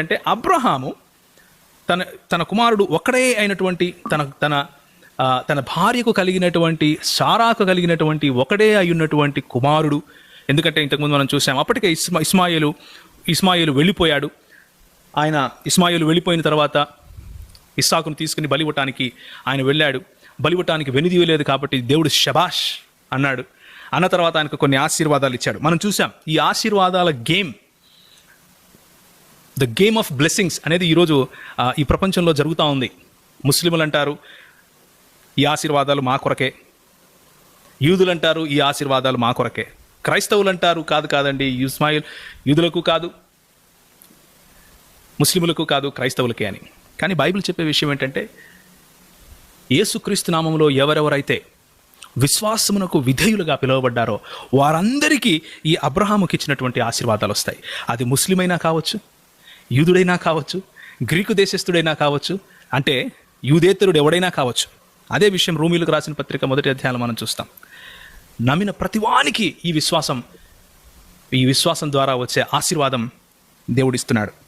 అంటే అబ్రహాము తన తన కుమారుడు ఒక్కడే అయినటువంటి తన తన తన భార్యకు కలిగినటువంటి సారాకు కలిగినటువంటి ఒకడే అయ్యున్నటువంటి కుమారుడు. ఎందుకంటే ఇంతకుముందు మనం చూసాం అప్పటికే ఇస్మా ఇస్మాయిలు ఇస్మాయిలు వెళ్ళిపోయాడు. ఆయన ఇస్మాయిలు వెళ్ళిపోయిన తర్వాత ఇస్సాకును తీసుకుని బలివటానికి ఆయన వెళ్ళాడు. బలివటానికి వెనుదీయలేదు కాబట్టి దేవుడు శబాష్ అన్నాడు. అన్న తర్వాత ఆయనకు కొన్ని ఆశీర్వాదాలు ఇచ్చాడు. మనం చూసాం ఈ ఆశీర్వాదాల game the game of blessings అనేది ఈరోజు ఈ ప్రపంచంలో జరుగుతూ ఉంది. ముస్లింలు అంటారు ఈ ఆశీర్వాదాలు మా కొరకే. యూదులు అంటారు ఈ ఆశీర్వాదాలు మా కొరకే. క్రైస్తవులు అంటారు కాదు కాదండి ఇస్మాయిల్ యూదులకు కాదు ముస్లిములకు కాదు క్రైస్తవులకే అని. కానీ బైబిల్ చెప్పే విషయం ఏంటంటే యేసుక్రీస్తు నామంలో ఎవరెవరైతే విశ్వాసమునకు విధేయులుగా పిలువబడ్డారో వారందరికీ ఈ అబ్రహాముకి ఇచ్చినటువంటి ఆశీర్వాదాలు వస్తాయి అది ముస్లిమైనా కావచ్చు యూదుడైనా కావచ్చు గ్రీకు దేశస్థుడైనా కావచ్చు అంటే యూదేతరుడు ఎవడైనా కావచ్చు. అదే విషయం రూమీలకు రాసిన పత్రిక మొదటి అధ్యాయంలో మనం చూస్తాం. నమ్మిన ప్రతివానికి ఈ విశ్వాసం ఈ విశ్వాసం ద్వారా వచ్చే ఆశీర్వాదం దేవుడిస్తున్నాడు.